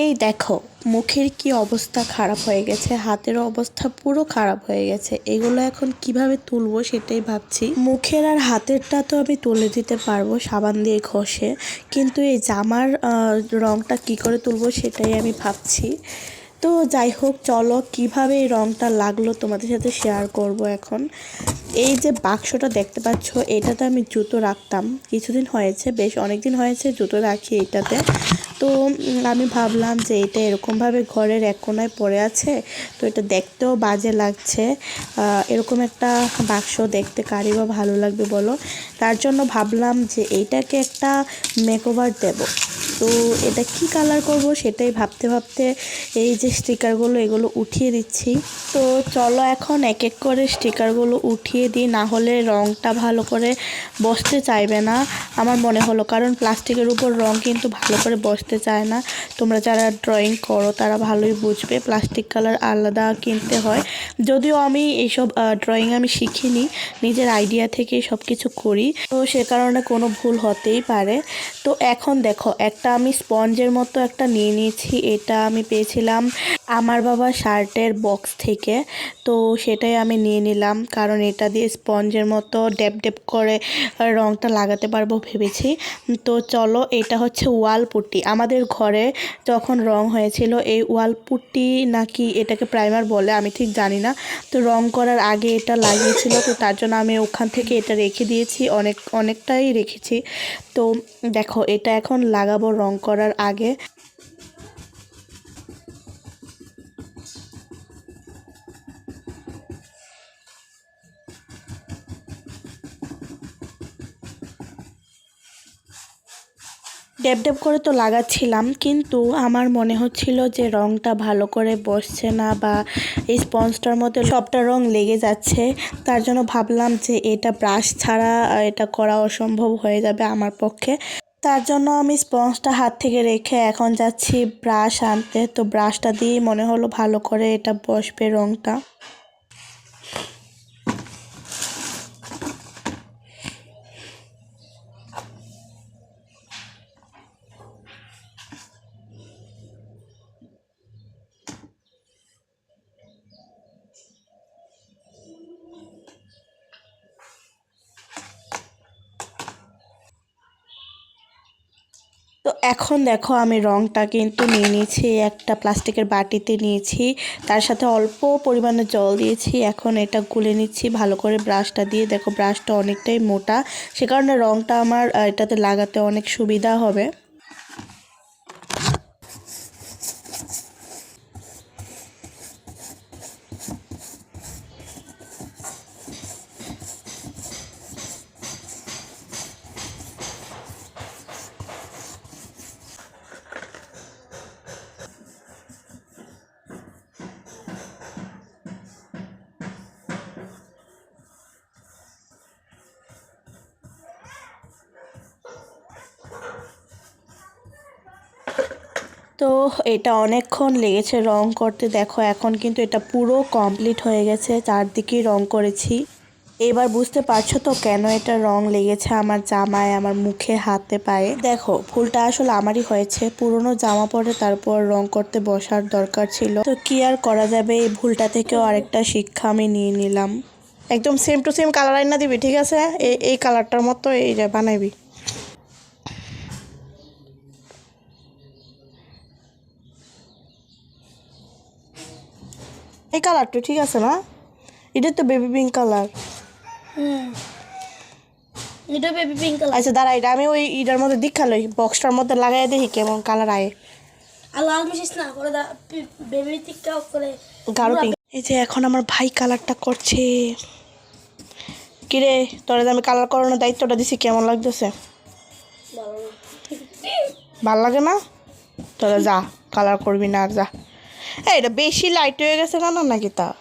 এই দেখো, মুখের কি অবস্থা খারাপ হয়ে গেছে, হাতের অবস্থা পুরো খারাপ হয়ে গেছে, এগুলো এখন কীভাবে তুলবো সেটাই ভাবছি। মুখের আর হাতেরটা তো আমি তুলে দিতে পারব সাবান দিয়ে ঘষে, কিন্তু এই জামার রংটা কি করে তুলবো সেটাই আমি ভাবছি। তো যাই হোক, চলো কীভাবে এই রংটা লাগল তোমাদের সাথে শেয়ার করব এখন। এই যে বাক্সটা দেখতে পাচ্ছ, এটাতে আমি জুতো রাখতাম। কিছুদিন হয়েছে, বেশ অনেক দিন হয়েছে জুতো রাখি এটাতে। তো আমি ভাবলাম যে এটা এরকমভাবে ঘরের এক কোনায় পড়ে আছে, তো এটা দেখতেও বাজে লাগছে। এরকম একটা বাক্স দেখতে কারি বা ভালো লাগবে বলো। তার জন্য ভাবলাম যে এইটাকে একটা মেকওভার দেবো। তো এটা কি কালার করব সেটাই ভাবতে ভাবতে এই যে স্টিকারগুলো এগুলো উঠিয়ে দিচ্ছি। তো চলো এখন এক এক করে স্টিকারগুলো উঠিয়ে দিই, না হলে রংটা ভালো করে বসতে চাইবে না আমার মনে হলো। কারণ প্লাস্টিকের উপর রং কিন্তু ভালো করে বসতে চায় না। তোমরা যারা ড্রয়িং করো, তারা ভালোই বুঝবে প্লাস্টিক কালার আলাদা কিনতে হয়। যদিও আমি এইসব ড্রয়িং আমি শিখিনি, নিজের আইডিয়া থেকে সব কিছু করি। তো সে কারণে কোনো ভুল হতেই পারে। তো এখন দেখো, একটা আমি স্পঞ্জের মতো একটা নিয়ে নিয়েছি এটা আমি পেয়েছিলাম আমার বাবা শার্টের বক্স থেকে, তো সেটাই আমি নিয়ে নিলাম। কারণ এটা দিয়ে স্পঞ্জের মতো ডেপ ডেপ করে রংটা লাগাতে পারব ভেবেছি। তো চলো, এটা হচ্ছে ওয়াল পুট্টি। আমাদের ঘরে যখন রং হয়েছিল, এই ওয়াল পুট্টি নাকি এটাকে প্রাইমার বলে, আমি ঠিক জানি না। তো রং করার আগে এটা লাগিয়েছিল, তো তার জন্য আমি ওখান থেকে এটা রেখে দিয়েছি, অনেক, অনেকটাই রেখেছি। তো দেখো, এটা এখন লাগাবো রং করার আগে। ড্যাব ড্যাব করে তো লাগাচ্ছিলাম, কিন্তু আমার মনে হচ্ছিল যে রংটা ভালো করে বসছে না বা এই স্পঞ্জটার মধ্যে সবটা রং লেগে যাচ্ছে। তার জন্য ভাবলাম যে এটা ব্রাশ ছাড়া এটা করা অসম্ভব হয়ে যাবে আমার পক্ষে। তার জন্য আমি স্পঞ্জটা হাত থেকে রেখে এখন যাচ্ছি ব্রাশ আনতে। তো ব্রাশটা দিয়েই মনে হলো ভালো করে এটা বসবে রংটা। তো এখন দেখো আমি রংটা কিন্তু নিয়ে নিয়েছি, একটা প্লাস্টিকের বাটিতে নিয়েছি, তার সাথে অল্প পরিমাণে জল দিয়েছি, এখন এটা গুলে নিচ্ছি, ভালো করে ব্রাশটা দিয়ে। দেখো ব্রাশটা অনেকটাই মোটা, সে কারণে রঙটা আমার এটাতে লাগাতে অনেক সুবিধা হবে। তো এটা অনেকক্ষণ লেগেছে রং করতে। দেখো, এখন কিন্তু এটা পুরো কমপ্লিট হয়ে গেছে, চারদিকেই রং করেছি। এবার বুঝতে পারছ তো কেন এটা রং লেগেছে আমার জামায়, আমার মুখে, হাতে, পায়ে? দেখো, ফুলটা আসলে আমারই হয়েছে। পুরনো জামা পরে তারপর রং করতে বসার দরকার ছিল। তো কি আর করা যাবে? এই ভুলটা থেকেও আরেকটা শিক্ষা আমি নিয়ে নিলাম। একদম সেম টু সেম কালার আইনা দিবি, ঠিক আছে? এই কালারটার মতো এই যে এই কালারটা ঠিক আছে না? এটা তো বেবি পিঙ্ক কালার। এটা বেবি পিঙ্ক কালার। আচ্ছা দাঁড়া এটা আমি ওই ইটার মধ্যে দীক্ষা লই বক্সটার মধ্যে লাগাই দেখি কেমন কালার আয়। আর লাল মিশিস না করে দা বেবি টিকটক করে গাঢ় পিঙ্ক এই যে এখন আমার ভাই কালারটা করছে। কিরে তোরা যে আমি কালার করানোর দায়িত্বটা দিছি কেমন লাগতেছে? ভালো ভালো লাগে না? তোরা যা কালার করবি না আর যা। এই এটা বেশি লাইট হয়ে গেছে কেন নাকি তা?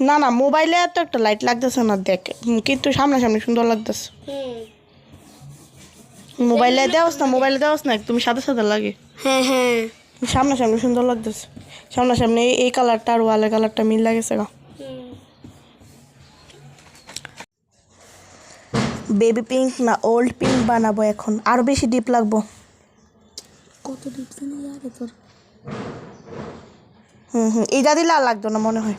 না না মোবাইলে এত একটা লাইট লাগতেছে না দেখ কিন্তু সামনাসামনি সুন্দর লাগতেছে। মোবাইলে দেওয়াস না মোবাইলে দেওয়াস না তুমি সাদা সাদা লাগে। হ্যাঁ হ্যাঁ। সামনাসামনি সুন্দর লাগতেছে। সামনাসামনি এই- এই কালারটা আর ওয়ালের কালারটা মিল লাগেছে গা। বেবি পিঙ্ক না ওল্ড পিঙ্ক বানাবো এখন আরও বেশি ডিপ লাগবো। কত নিয়ে আগে তোর হুম হুম। এটা দিলে আর লাগতো না মনে হয়।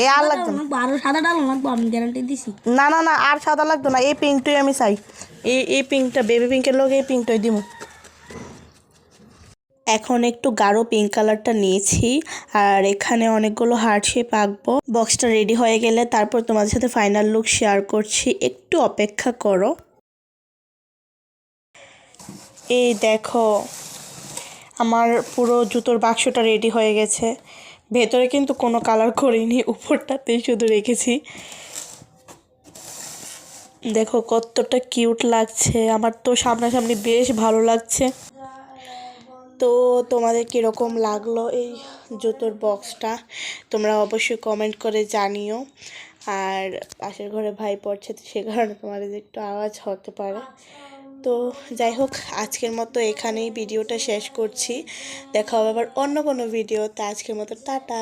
এ আর লাগতো না। আরও সাদা ডাল লাগবো আমি গ্যারান্টি দিছি। না না না আর সাদা লাগতো না এই পিঙ্কটাই আমি চাই। এই এই পিঙ্কটা বেবি পিঙ্কের লোক এই পিঙ্কটাই দিব এখন একটু গাঢ় পিঙ্ক কালারটা নিয়েছি আর এখানে অনেকগুলো হার্ট শেপ আঁকবো। বক্সটা রেডি হয়ে গেলে তারপর তোমাদের সাথে ফাইনাল লুক শেয়ার করছি। একটু অপেক্ষা করো। এই দেখো আমার পুরো জুতোর বাক্সটা রেডি হয়ে গেছে। ভেতরে কিন্তু কোনো কালার করিনি, উপরটাতেই শুধু রেখেছি। দেখো কতটা কিউট লাগছে, আমার তো সামনাসামনি বেশ ভালো লাগছে। তো তোমাদের কীরকম লাগল এই জুতোর বক্সটা তোমরা অবশ্যই কমেন্ট করে জানিও। আর পাশের ঘরে ভাই পড়ছে, তো সে কারণে তোমাদের একটু আওয়াজ হতে পারে। তো যাই হোক, আজকের মতো এখানেই ভিডিওটা শেষ করছি। দেখা হবে আবার অন্য কোনো ভিডিও তা আজকের মতো টাটা।